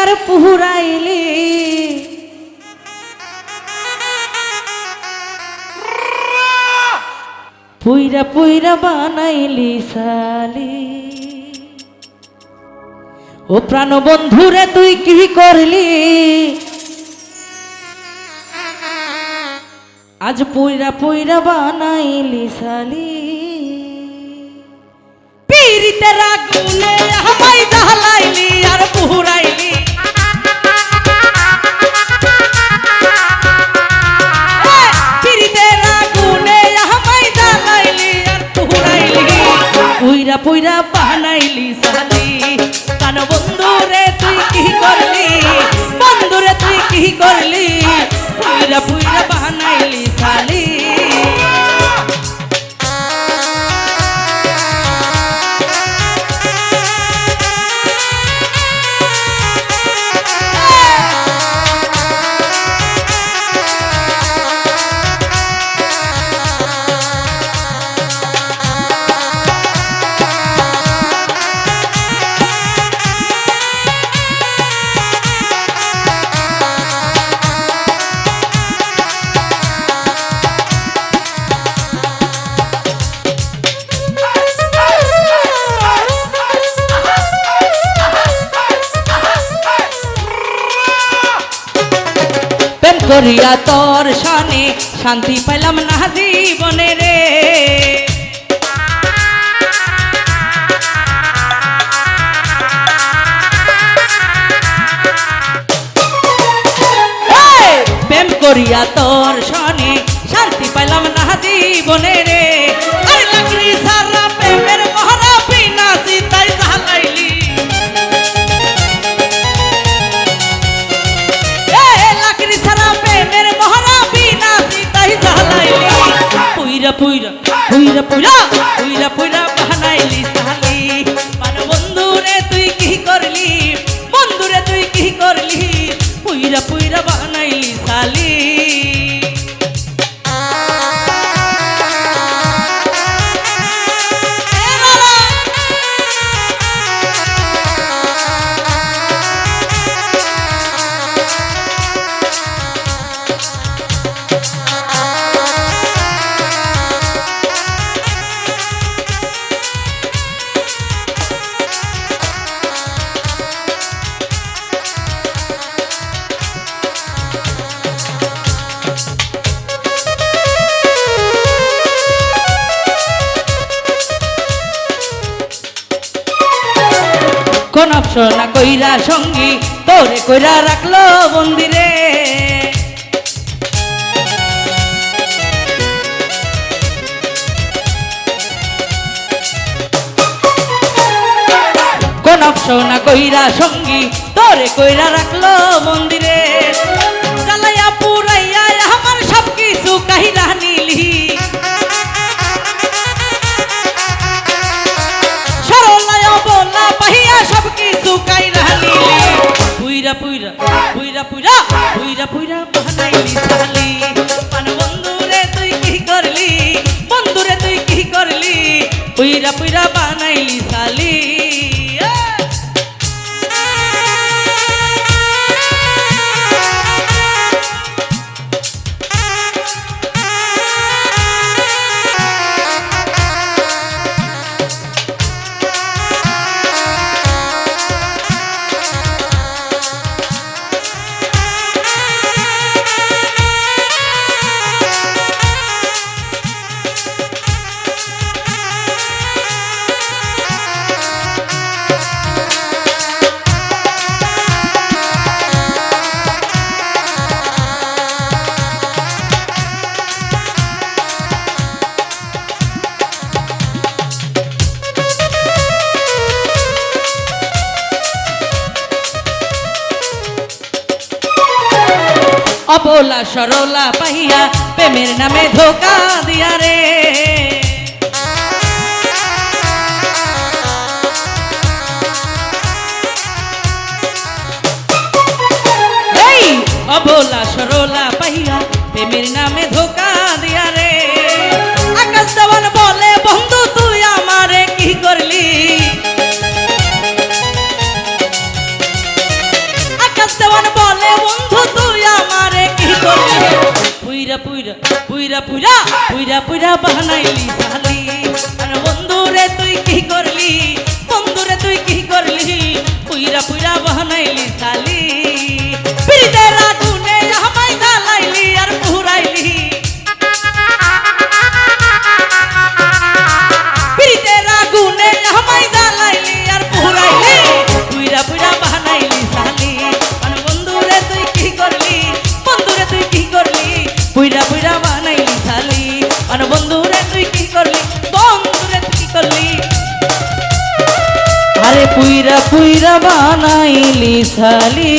আর পুরাইলি। পুইরা পুইরা বানাইলি সালি ও প্রাণ বন্ধুরে, তুই কি করলি? আজ পুইরা পুইরা বানাইলি সালি পীড়িতে রাগুনে আমায় করিয়া তোর সনে শান্তি পেলাম না জীবনে রে! প্রেম করিয়া তোর সনে শান্তি পেলাম না জীবনে রে পুইরা পুইরা পুইরা পুইরা বানাইলি সালি পান বন্ধুরে, তুই কি করলি? বন্ধুরে, তুই কি করলি? পুইরা পুইরা বানাইলি সালি কোন অপশনা কইরা সঙ্গী? তোরে কইরা রাখল মন্দিরে। কোন কইরা সঙ্গী? তোরে কইরা রাখল মন্দিরে। অবলা সরলা পাহিয়া প্রেমের নামে ধোকা দিয়া রে। অবলা সরলা পাহিয়া প্রেমের নামে পুরা পুরা পুরা বানাইলি সালি আর বন্ধুরে তুই কি কর পুইরা বানাইলি শালি।